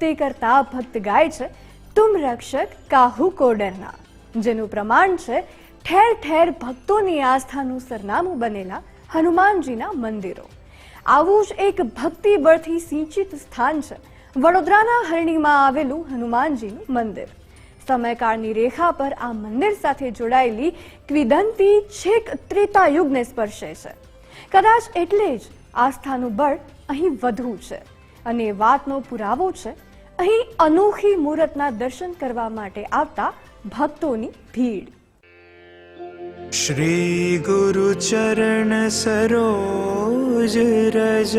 સ્તુતિ કરતા ભક્ત ગાય છે, તુમ રક્ષક કાહુ કોડરના જેનું પ્રમાણ છે, ઠેર ઠેર ભક્તોની આસ્થાનું સરનામું બનેલા હનુમાનજીના મંદિરો આવું જ એક ભક્તિ બળથી સિંચિત સ્થાન છે, વડોદરાના હરણીમાં આવેલું હનુમાનજીનું મંદિર. સમયકાળની રેખા પર આ મંદિર સાથે જોડાયેલી ક્વિદંતી છેક ત્રેતા યુગને સ્પર્શે છે. કદાચ એટલે જ આસ્થાનું બળ અહીં વધુ છે અને વાતનો પુરાવો છે અહીં અનોખી મૂર્તના દર્શન કરવા માટે આવતા ભક્તોની ભીડ. શ્રી ગુરુ ચરણ સરોજ રજ.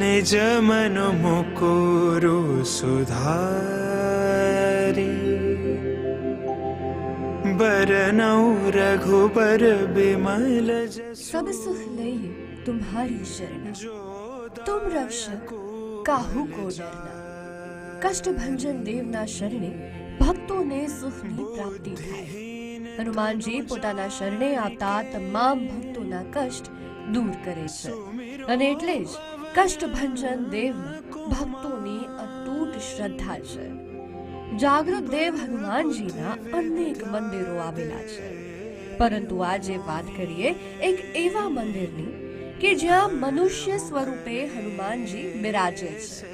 નિજ મન મુકુરુ સુધારી. બરનૌ રઘુબર બિમલ સબ સુખ લઈ તુમ્હારી શરણ. તુમ રક્ષ કાહુ કો ડરના કષ્ટભંજન દેવના શરણે ભક્તોને સુખની પ્રાપ્તિ થાય હનુમાનજી પોતાના શરણે આવતા તમામ ભક્તોના કષ્ટ દૂર કરે છે। અને એટલે જ કષ્ટભંજન દેવ ભક્તોની અતૂટ શ્રદ્ધા છે। જાગૃત દેવ હનુમાનજીના અનેક મંદિરો આવેલા છે। પરંતુ આજે વાત કરીએ એક એવા મંદિરની કે જ્યાં મનુષ્ય સ્વરૂપે હનુમાનજી બિરાજે છે.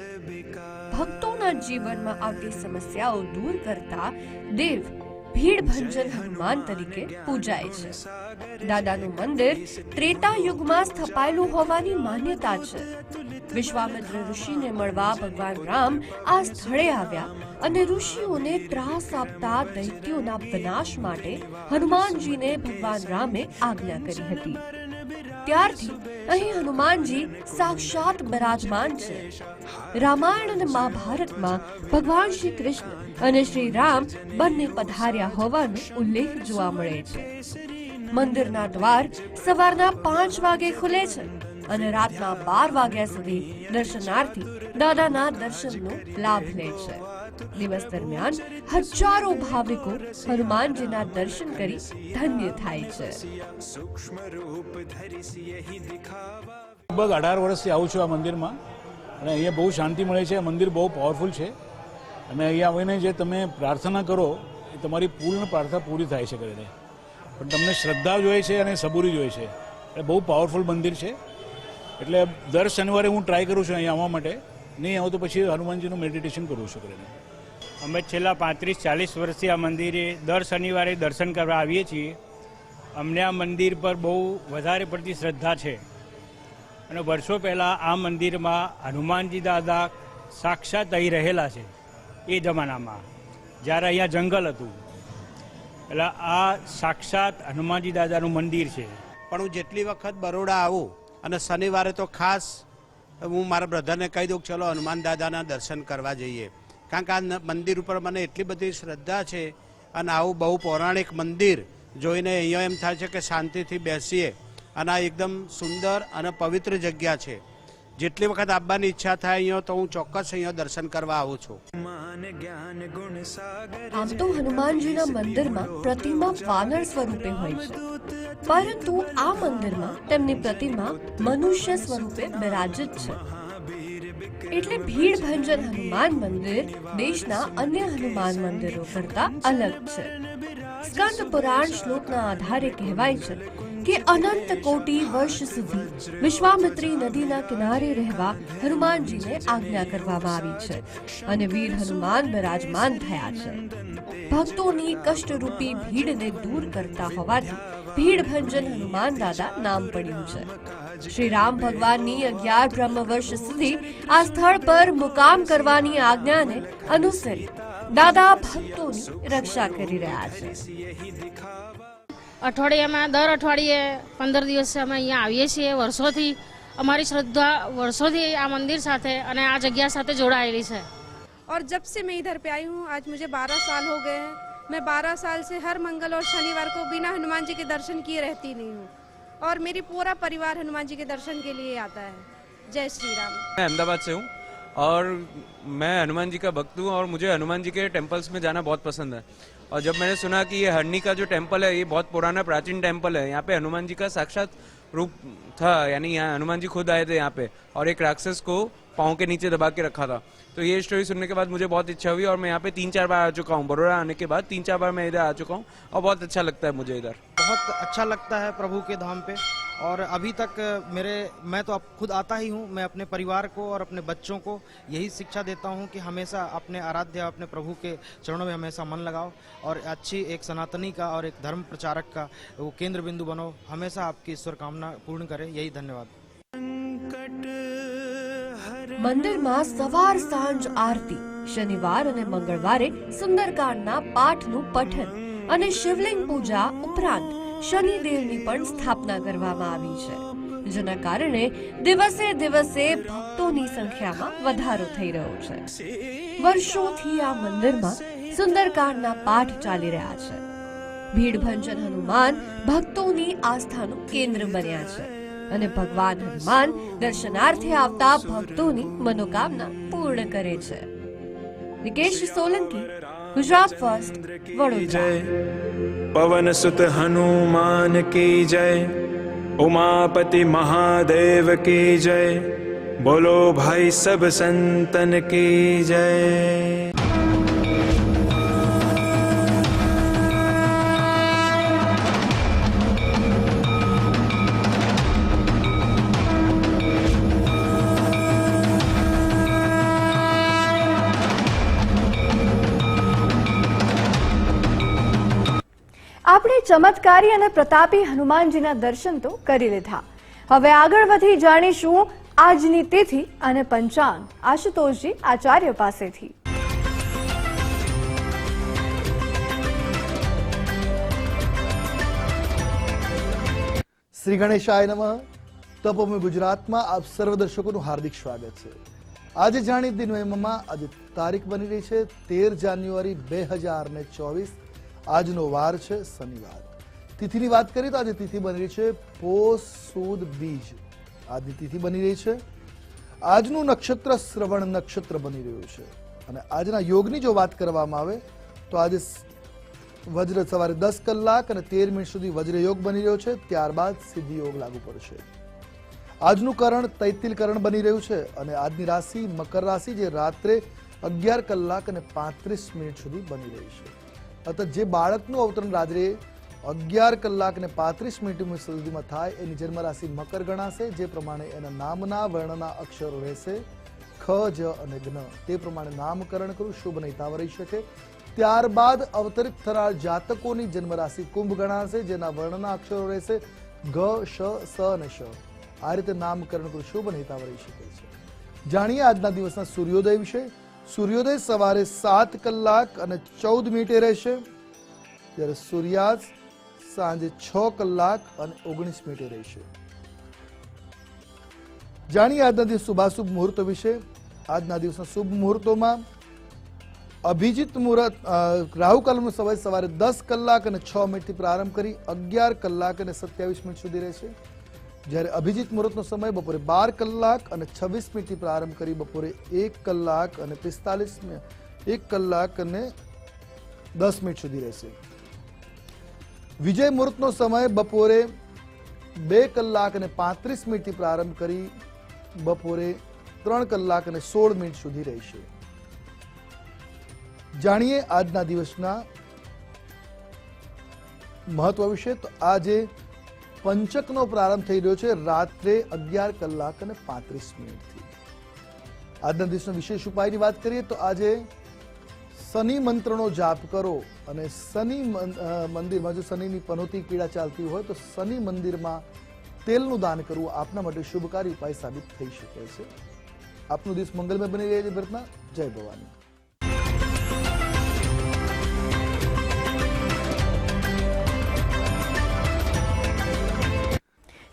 ભક્તોના જીવનમાં આવતી સમસ્યાઓ દૂર કરતા દેવ ભીડ ભંજન હનુમાન તરીકે પૂજાય છે. દાદાનું મંદિર ત્રેતા યુગમાં સ્થપાયેલું હોવાની માન્યતા છે. વિશ્વામિત્ર ઋષિને મળવા ભગવાન રામ આ સ્થળે આવ્યા અને ઋષિઓને ત્રાસ આપતા દૈત્યોના વિનાશ માટે હનુમાનજીને ભગવાન રામે આજ્ઞા કરી હતી. ત્યારથી અહીં હનુમાનજી સાક્ષાત બિરાજમાન છે. રામાયણ અને મહાભારતમાં ભગવાન શ્રી કૃષ્ણ અને શ્રી રામ બંને પધાર્યા હોવાનો ઉલ્લેખ જોવા મળે છે. મંદિરના દ્વાર સવારના પાંચ વાગે ખુલે છે અને રાતના બાર વાગ્યા સુધી દર્શનાર્થી દાદાના દર્શનનો લાભ લે છે. દિવસ દરમિયાન હજારો ભાવિકો હનુમાનજીના દર્શન કરી ધન્ય થાય છે. લગભગ અઢાર વર્ષથી આવું છું આ મંદિરમાં અને અહીંયા બહુ શાંતિ મળે છે. મંદિર બહુ પાવરફુલ છે. અને અહીંયા આવીને જે તમે પ્રાર્થના કરો, એ તમારી પૂર્ણ પ્રાર્થના પૂરી થાય છે કરીને. પણ તમને શ્રદ્ધા જોઈએ છે અને સબૂરી જોઈએ છે. એટલે બહુ પાવરફુલ મંદિર છે. એટલે દર શનિવારે હું ટ્રાય કરું છું અહીંયા આવવા માટે. નહીં આવું તો પછી હનુમાનજીનું મેડિટેશન કરું છું કરીને. અમે છેલ્લા પાંત્રીસ, ચાલીસ વર્ષથી આ મંદિરે દર શનિવારે દર્શન કરવા આવીએ છીએ. અમને આ મંદિર પર બહુ વધારે પડતી શ્રદ્ધા છે. અને વર્ષો પહેલાં આ મંદિરમાં હનુમાનજી દાદા સાક્ષાત અહીં રહેલા છે, એ જમાનામાં. જ્યારે અહીંયા જંગલ હતું. એટલે આ સાક્ષાત હનુમાનજી દાદાનું મંદિર છે. પણ હું જેટલી વખત બરોડા આવું અને શનિવારે તો ખાસ હું મારા બ્રધરને કહી દઉં ચલો હનુમાન દાદાના દર્શન કરવા જઈએ. કારણ કે આ મંદિર ઉપર મને એટલી બધી શ્રદ્ધા છે અને આવું બહુ પૌરાણિક મંદિર જોઈને અહીંયા એમ થાય છે કે શાંતિથી બેસીએ. અને આ એકદમ સુંદર અને પવિત્ર જગ્યા છે. જેટલી વખત આવવાની ઈચ્છા થાય અહીંયા તો હું ચોક્કસ અહીંયા દર્શન કરવા આવું છું. આમ તો હનુમાનજીના મંદિરમાં પ્રતિમા વાનર સ્વરૂપે હોય છે. પરંતુ આ મંદિરમાં તેમની પ્રતિમા મનુષ્ય સ્વરૂપે બિરાજિત છે. એટલે ભીડ હનુમાન મંદિર દેશના અન્ય હનુમાન મંદિરો કરતા અલગ છે. સ્કંદ પુરાણ શ્લોકના આધારે કહેવાય છે કે અનંત કોટી વર્ષ સુધી વિશ્વામિત્રી નદીના કિનારે રહેવા હનુમાનજીને આજ્ઞા કરવામાં આવી છે અને વીર હનુમાન બિરાજમાન થયા છે. ભક્તોની કષ્ટરૂપી ભીડને દૂર કરતા હોવાથી ભીડ ભંજન હનુમાન દાદા નામ પડ્યું છે શ્રી રામ ભગવાનની અગિયાર બ્રહ્મ વર્ષ સુધી આ સ્થળ પર મુકામ કરવાની આજ્ઞાને અનુસરી દાદા ભક્તોની રક્ષા કરી રહ્યા છે અઠવાડિયામાં દર અઠવાડિયે પંદર દિવસે અમે અહીંયા આવીએ છીએ વર્ષોથી અમારી શ્રદ્ધા વર્ષોથી આ મંદિર સાથે અને આ જગ્યા સાથે જોડાયેલી છે और जब से मैं इधर पे आई हूँ आज मुझे 12 साल हो गए हैं मैं 12 साल से हर मंगल और शनिवार को बिना हनुमान जी के दर्शन किए रहती नहीं हूँ। और मेरी पूरा परिवार हनुमान जी के दर्शन के लिए आता है। जय श्री राम। मैं अहमदाबाद से हूँ और मैं हनुमान जी का भक्त हूँ और मुझे हनुमान जी के टेम्पल्स में जाना बहुत पसंद है। और जब मैंने सुना कि ये हरनी का जो टेंपल है, ये बहुत पुराना प्राचीन टेंपल है, यहाँ पे हनुमान जी का साक्षात रूप था, यानी यहाँ हनुमान जी खुद आए थे यहाँ पे और एक राक्षस को पाँव के नीचे दबा के रखा था। तो ये स्टोरी सुनने के बाद मुझे बहुत इच्छा हुई और मैं यहाँ पे तीन चार बार आ चुका हूँ। बड़ोड़ा आने के बाद तीन चार बार मैं इधर आ चुका हूँ और बहुत अच्छा लगता है मुझे इधर। बहुत अच्छा लगता है प्रभु के धाम पे। और अभी तक मेरे मैं तो अब खुद आता ही हूँ मैं अपने परिवार को और अपने बच्चों को यही शिक्षा देता हूँ कि हमेशा अपने आराध्य अपने प्रभु के चरणों में हमेशा मन लगाओ और अच्छी एक सनातनी का और एक धर्म प्रचारक का वो केंद्र बिंदु बनो हमेशा आपकी ईश्वर कामना पूर्ण करे यही धन्यवाद મંદિરમાં સવાર સાંજ આરતી શનિવાર અને મંગળવારે સુંદરકાંડના પાઠનું પઠન અને શિવલિંગ પૂજા ઉપરાંત શનિદેવની પણ સ્થાપના કરવામાં આવી છે, જેના કારણે દિવસે દિવસે ભક્તોની સંખ્યામાં વધારો થઈ રહ્યો છે. વર્ષોથી આ મંદિરમાં સુંદરકાંડના પાઠ ચાલી રહ્યા છે. ભીડભંજન હનુમાન ભક્તોની આસ્થાનું કેન્દ્ર બન્યા છે અને ભગવાન હનુમાન દર્શનાર્થે આવતા ભક્તોની મનોકામના પૂર્ણ કરે છે. નિકેશ સોલંકી, ગુજરાત ફર્સ્ટ, વડોદરા. जय पवन सुत हनुमान की जय उमापति महादेव की जय बोलो भाई सब संतन की जय આપણે ચમત્કારી અને પ્રતાપી હનુમાનજીના દર્શન તો કરી લીધા. હવે આગળ વધી જાણીશું આજની તિથિ અને પંચાંગ. આશુતોષજી આચાર્ય પાસેથી. શ્રી ગણેશાય નમઃ. તપોમી ગુજરાતમાં આપ સર્વ દર્શકોનું હાર્દિક સ્વાગત છે. આજે જાણી નવેમ્બરમાં આજે તારીખ બની રહી છે તેર જાન્યુઆરી બે હજાર ને ચોવીસ. આજનો વાર છે શનિવાર. તિથિની વાત કરીએ તો આજે તિથિ બની રહી છે પોષ, સુદ, બીજ. આજની તિથિ બની રહી છે. આજનું નક્ષત્ર શ્રવણ નક્ષત્ર બની રહ્યું છે. અને આજના યોગની જો વાત કરવામાં આવે તો આજે વજ્ર સવારે દસ કલાક અને તેર મિનિટ સુધી વજ્ર યોગ બની રહ્યો છે. ત્યારબાદ સિદ્ધિ યોગ લાગુ પડશે. આજનું કરણ તૈતિલ કરણ બની રહ્યું છે અને આજની રાશિ મકર રાશિ જે રાત્રે અગિયાર કલાક અને પાંત્રીસ મિનિટ સુધી બની રહી છે. અર્થાત જે બાળકનું અવતરણ રાત્રે અગિયાર કલાક ને પાંત્રીસ મિનિટ સુધીમાં થાય, એની જન્મરાશિ મકર ગણાશે, જે પ્રમાણે એના નામના વર્ણના અક્ષરો રહેશે, ખ, જ અને જ્ઞ તે પ્રમાણે નામકરણ કરવું શુભ નહીતાવ રહી શકે. ત્યારબાદ અવતરિત થનાર જાતકોની જન્મરાશિ કુંભ ગણાશે, જેના વર્ણના અક્ષરો રહેશે ઘ, શ, સ અને શ. આ રીતે નામકરણ કરું, શુભ નહીતાવ રહી શકે છે. જાણીએ આજના દિવસના સૂર્યોદય વિશે. સૂર્યોદય સવારે સાત કલાક અને ચૌદ મિનિટે રહેશે. જ્યારે સૂર્યાસ્ત સાંજે છ કલાક અને ઓગણીસ મિનિટે રહેશે. જાણીએ આજના દિવસ શુભાશુભ મુહૂર્ત વિશે. આજના દિવસના શુભ મુહૂર્તોમાં અભિજીત મુહૂર્ત રાહુકાલનો સમય સવારે દસ કલાક અને છ મિનિટથી પ્રારંભ કરી અગિયાર કલાક અને સત્યાવીસ મિનિટ સુધી રહેશે. જ્યારે અભિજીત મુહૂર્તનો સમય બપોરે બાર કલાક અને છવ્વીસ મિનિટથી પ્રારંભ કરી બપોરે એક કલાક અને પિસ્તાલીસ એક કલાક અને દસ મિનિટ સુધી રહેશે. વિજય મુહૂર્તનો સમય બપોરે બે કલાક અને પાંત્રીસ મિનિટથી પ્રારંભ કરી બપોરે ત્રણ કલાક અને સોળ મિનિટ સુધી રહેશે. જાણીએ આજના દિવસના મહત્વ વિશે. તો આજે પંચકનો પ્રારંભ થઈ રહ્યો છે રાત્રે અગિયાર કલાક અને પાંત્રીસ મિનિટથી. આજના દિવસના વિશેષ ઉપાયની વાત કરીએ તો આજે શનિ મંત્રનો જાપ કરો અને શનિ મંદિરમાં જો શનિની પનોતી પીડા ચાલતી હોય તો શનિ મંદિરમાં તેલનું દાન કરવું આપના માટે શુભકારી ઉપાય સાબિત થઈ શકે છે. આપનો દિવસ મંગલમય બની રહે છે પ્રાર્થના જય ભવાની.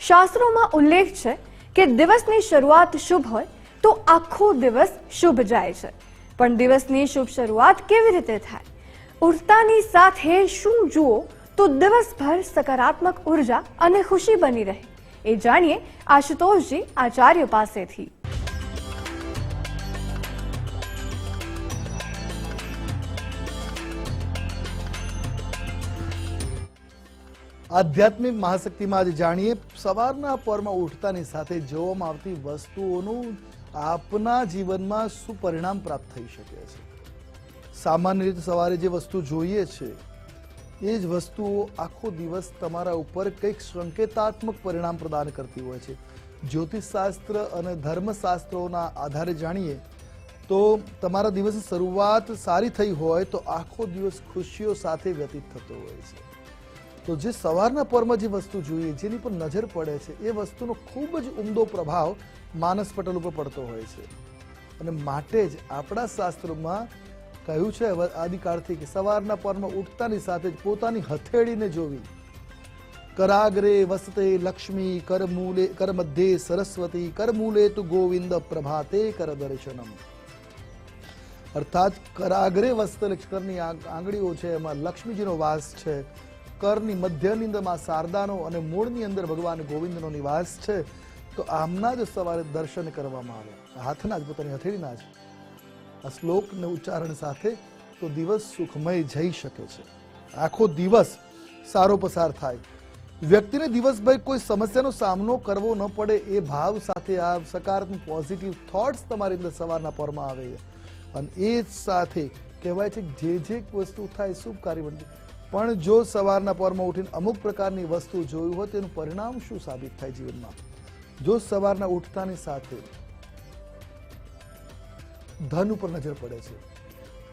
શાસ્ત્રોમાં ઉલ્લેખ છે કે દિવસની શરૂઆત શુભ હોય તો આખો દિવસ શુભ જાય છે. પણ દિવસની શુભ શરૂઆત કેવી રીતે થાય? ઉડતાની સાથે શું જુઓ તો દિવસભર સકારાત્મક ઊર્જા અને ખુશી બની રહે. એ જાણીએ આશુતોષજી આચાર્ય પાસેથી. આધ્યાત્મિક મહાશક્તિમાં આજે જાણીએ, સવારના પરમાં ઉઠતાની સાથે જોવામાં આવતી વસ્તુઓનું આપના જીવનમાં શું પરિણામ પ્રાપ્ત થઈ શકે છે? સામાન્ય રીતે સવારે જે વસ્તુ જોઈએ છે, એ જ વસ્તુઓ આખો દિવસ તમારા ઉપર કંઈક સંકેતાત્મક પરિણામ પ્રદાન કરતી હોય છે. જ્યોતિષશાસ્ત્ર અને ધર્મશાસ્ત્રોના આધારે જાણીએ, તો તમારા દિવસની શરૂઆત સારી થઈ હોય તો આખો દિવસ ખુશીઓ સાથે વ્યતીત થતો હોય છે. તો જે સવારના પરમાં જે વસ્તુ જોઈએ, જેની પર નજર પડે છે, એ વસ્તુનો ખૂબ જ ઉમદો પ્રભાવ માનસ પટલ ઉપર પડતો હોય છે. અને માટે જ આપણા શાસ્ત્રોમાં કહ્યું છે આદિકાળથી કે સવારના પરમાં ઉઠતાની સાથે જ પોતાની હથેળીને જોવી. કરાગ્રે વસતે લક્ષ્મી કરમૂલે, કરમધ્યે સરસ્વતી, કરમૂલે તુ ગોવિંદ પ્રભાતે કર દર્શનમ. અર્થાત કરાગ્રે વસ્ત કરની આંગ- આંગળીઓ છે, એમાં લક્ષ્મીજીનો વાસ છે. કરની મધ્યની અંદરમાં શારદાનો અને મૂળની અંદર ભગવાન ગોવિંદનો નિવાસ છે, તો આમના જ સવારે દર્શન કરવામાં આવે હાથના જ, પોતાની હથેળીના જ. આ શ્લોકને ઉચ્ચારણ સાથે તો દિવસ સુખમય જઈ શકે છે. આખો દિવસ સારો પસાર થાય. વ્યક્તિને દિવસભર કોઈ સમસ્યાનો સામનો કરવો ન પડે એ ભાવ સાથે આ સકારાત્મક પોઝિટિવ થોટ્સ તમારી અંદર સવારના પરમાં આવે છે. અને એ જ સાથે કહેવાય છે જે જે વસ્તુ થાય શુભ કાર્ય બનતી પણ જો સવારના પરમાં ઉઠીને અમુક પ્રકારની વસ્તુ જોયું હોય, તેનું પરિણામ શું સાબિત થાય જીવનમાં? જો સવારના ઉઠતાની સાથે ધન ઉપર નજર પડે છે,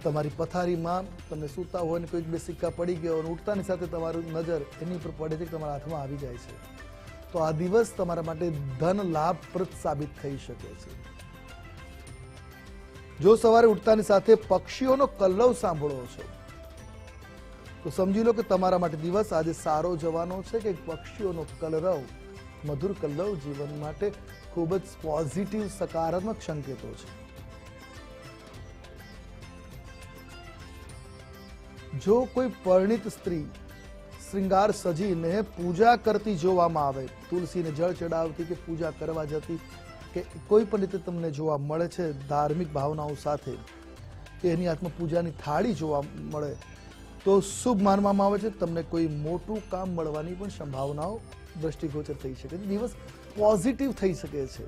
તમારી પથારીમાં તમે સૂતા હોય ને કોઈક બે સિક્કા પડી ગયો અને ઉઠતાની સાથે તમારું નજર એની ઉપર પડે છે તમારા હાથમાં આવી જાય છે, તો આ દિવસ તમારા માટે ધન લાભપ્રદ સાબિત થઈ શકે છે. જો સવારે ઉઠતાની સાથે પક્ષીઓનો કલ્લવ સાંભળો છો તો સમજી લો કે તમારા માટે દિવસ આજે સારો જવાનો છે કે પક્ષીઓનો કલરવ, મધુર કલરવ જીવન માટે ખૂબ જ પોઝિટિવ સકારાત્મક સંકેતો છે. જો કોઈ પરિણિત સ્ત્રી શ્રીંગાર સજીને પૂજા કરતી જોવામાં આવે, તુલસીને જળ ચડાવતી કે પૂજા કરવા જતી કે કોઈ પણ રીતે તમને જોવા મળે છે ધાર્મિક ભાવનાઓ સાથે એની હાથમાં પૂજાની થાળી જોવા મળે તો શુભ માનવામાં આવે છે. તમને કોઈ મોટું કામ મળવાની પણ સંભાવનાઓ દ્રષ્ટિગોચર થઈ શકે છે. દિવસ પોઝિટિવ થઈ શકે છે.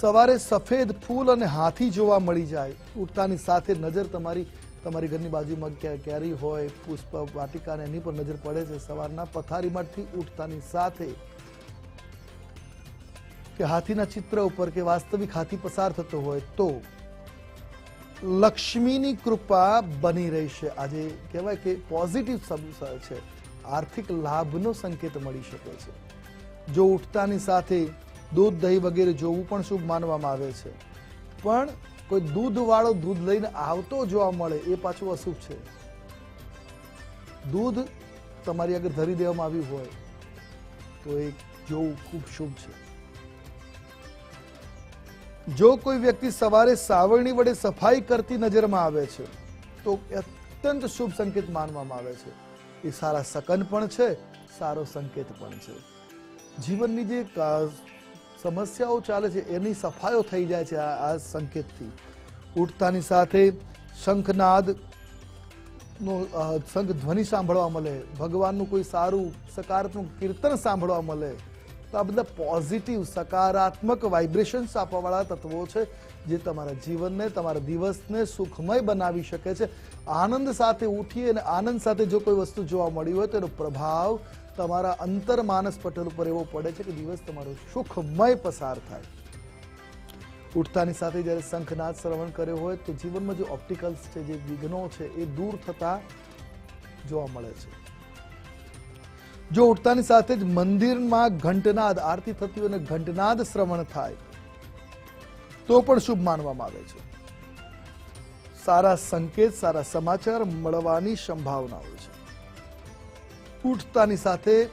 સવારે સફેદ ફૂલ અને હાથી જોવા મળી જાય. ઉઠતાની સાથે નજર તમારી તમારી ઘરની બાજુમાં કેરી હોય, પુષ્પ વાટિકાને એની પર નજર પડે છે. સવારના પથારીમાંથી ઉઠતાની સાથે કે હાથીના ચિત્ર ઉપર કે વાસ્તવિક હાથી પસાર થતો હોય તો લક્ષ્મીની કૃપા બની રહી છે. આજે કહેવાય કે પોઝિટિવ છે. આર્થિક લાભનો સંકેત મળી શકે છે. જો ઉઠતાની સાથે દૂધ, દહીં વગેરે જોવું પણ શુભ માનવામાં આવે છે. પણ કોઈ દૂધવાળો દૂધ લઈને આવતો જોવા મળે એ પાછું અશુભ છે. દૂધ તમારી આગળ ધરી દેવામાં આવ્યું હોય તો એ જોવું ખૂબ શુભ છે. જો કોઈ વ્યક્તિ સવારે સાવરણી વડે સફાઈ કરતી નજરમાં આવે છે, તો અત્યંત શુભ સંકેત માનવામાં આવે છે. એ સારા સકન પણ છે, સારો સંકેત પણ છે. જીવનની જે સમસ્યાઓ ચાલે છે, એની સફાઈઓ થઈ જાય છે આ સંકેતથી. ઉઠતાની સાથે શંખનાદ નો શંખ ધ્વનિ સાંભળવા મળે, ભગવાનનું કોઈ સારું, સકારાત્મક કીર્તન સાંભળવા મળે તો આ બધા પોઝિટિવ સકારાત્મક વાઇબ્રેશન્સ આપવાવાળા તત્વો છે જે તમારા જીવનને, તમારા દિવસને સુખમય બનાવી શકે છે. આનંદ સાથે ઉઠી અને આનંદ સાથે જો કોઈ વસ્તુ જોવા મળી હોય તો એનો પ્રભાવ તમારા અંતર માનસ પટલ ઉપર એવો પડે છે કે દિવસ તમારો સુખમય પસાર થાય. ઉઠતાની સાથે જ્યારે શંખનાદ શ્રવણ કર્યો હોય તો જીવનમાં જે ઓપ્ટિકલ્સ છે, જે વિઘ્નો છે, એ દૂર થતા જોવા મળે છે. જો ઉઠતાની સાથે જ મંદિરમાં ઘંટનાદ, આરતી થતી હોય અને ઘંટનાદ શ્રવણ થાય, તો પણ શુભ માનવામાં આવે છે. સારા સંકેત, સારા સમાચાર મળવાની સંભાવનાઓ છે. ઉઠતાની સાથે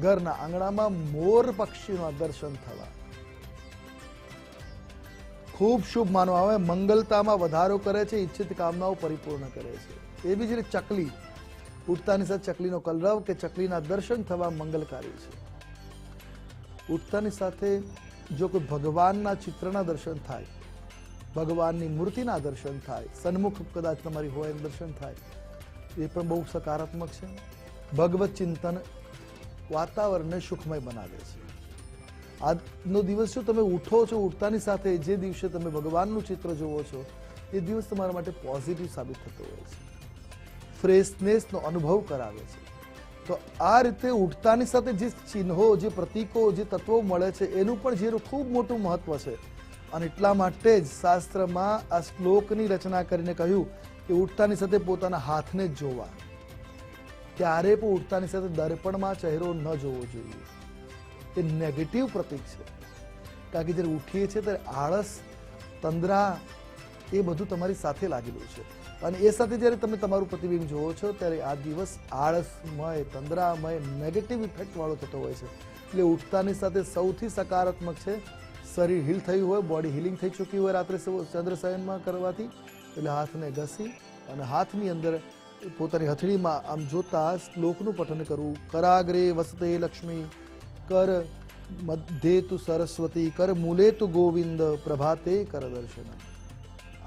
ઘરના આંગણામાં મોર પક્ષીના દર્શન થવા. ખૂબ શુભ માનવામાં આવે, મંગલતામાં વધારો કરે છે, ઈચ્છિત કામનાઓ પરિપૂર્ણ કરે છે. એવી જ રીતે ચકલી ઉઠતાની સાથે ચકલીનો કલરવ કે ચકલીના દર્શન થવા મંગલકારી છે. ઉઠતાની સાથે જો કોઈ ભગવાનના ચિત્રના દર્શન થાય, ભગવાનની મૂર્તિના દર્શન થાય, સન્મુખ કદાચ તમારી હોય એમ દર્શન થાય, એ પણ બહુ સકારાત્મક છે. ભગવત ચિંતન વાતાવરણને સુખમય બનાવે છે. આજનો દિવસ જો તમે ઉઠો છો ઉઠતાની સાથે, જે દિવસે તમે ભગવાનનું ચિત્ર જુઓ છો, એ દિવસ તમારા માટે પોઝિટિવ સાબિત થતો હોય છે. ફ્રેશનેસનો અનુભવ કરાવે છે. તો આ રીતે ઉઠતાની સાથે જે ચિહ્નો, જે પ્રતીકો, જે તત્વો મળે છે, એનું પણ ઝેરું ખૂબ મોટું મહત્વ છે. અને એટલા માટે જ શાસ્ત્રમાં આ શ્લોકની રચના કરીને કહ્યું કે ઉઠતાની સાથે પોતાના હાથને જોવા. ક્યારે પણ ઉઠતાની સાથે દર્પણમાં ચહેરો ન જોવો જોઈએ. એ નેગેટિવ પ્રતીક છે. કારણ કે જ્યારે ઉઠીએ છીએ ત્યારે આળસ, તંદ્રા એ બધું તમારી સાથે લાગેલું છે. અને એ સાથે જ્યારે તમે તમારું પ્રતિબિંબ જોવો છો, ત્યારે આ દિવસ આળસમય, તંદ્રામય નેગેટિવ ઇફેક્ટવાળો થતો હોય છે. એટલે ઉઠતાની સાથે સૌથી સકારાત્મક છે, શરીર હીલ થયું હોય બોડી હિલિંગ થઈ ચૂકી હોય રાત્રે ચંદ્રશયનમાં કરવાથી, એટલે હાથને ઘસી અને હાથની અંદર પોતાની હથેળીમાં આમ જોતા શ્લોકનું પઠન કરવું કરાગ્રે વસતે લક્ષ્મી, કર મધ્યે તુ સરસ્વતી, કર મૂલે તુ ગોવિંદ, પ્રભાતે કર દર્શન.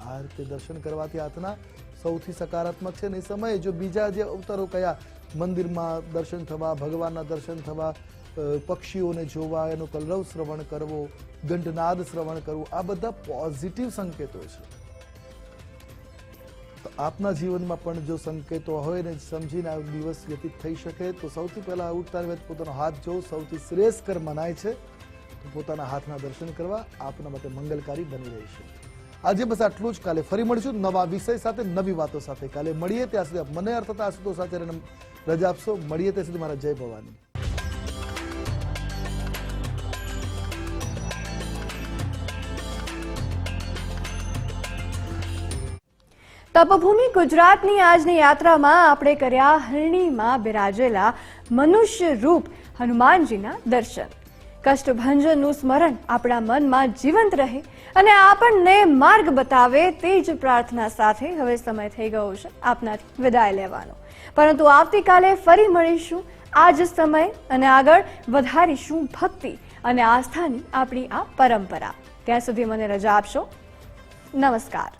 આ રીતે દર્શન કરવાથી હાથના સૌથી સકારાત્મક છે ને એ સમયે જો બીજા જે અવતારો કયા, મંદિરમાં દર્શન થવા, ભગવાનના દર્શન થવા પક્ષીઓને જોવા, એનો કલરવ શ્રવણ કરવો ગંડનાદ શ્રવણ કરવું, આ બધા પોઝિટિવ સંકેતો છે. તો આપના જીવનમાં પણ જો સંકેતો હોય ને સમજીને આ દિવસ વ્યતીત થઈ શકે, તો સૌથી પહેલા ઉઠતા વેત પોતાનો હાથ જો સૌથી શ્રેષ્ઠકર મનાય છે. પોતાના હાથના દર્શન કરવા આપના માટે મંગલકારી બની રહેશે આજે બસ આટલું જ. કાલે ફરી મળીશું નવા વિષય સાથે, નવી વાતો સાથે. કાલે મળીએ ત્યાં સુધી મને અર્થતા આશુતોષ સાથે રજા આપશો. મળીએ ત્યાં સુધી મારા જય ભવાની. તપભૂમિ ગુજરાતની આજની યાત્રામાં આપણે કર્યા હરણીમાં બિરાજેલા મનુષ્ય રૂપ હનુમાનજીના દર્શન. કષ્ટભંજનનું સ્મરણ આપણા મનમાં જીવંત રહે અને આપણને માર્ગ બતાવે તે જ પ્રાર્થના સાથે હવે સમય થઈ ગયો છે આપનાથી વિદાય લેવાનો. પરંતુ આવતીકાલે ફરી મળીશું. આ જ સમય અને આગળ વધારીશું ભક્તિ અને આસ્થાની આપણી આ પરંપરા. ત્યાં સુધી મને રજા આપશો. નમસ્કાર.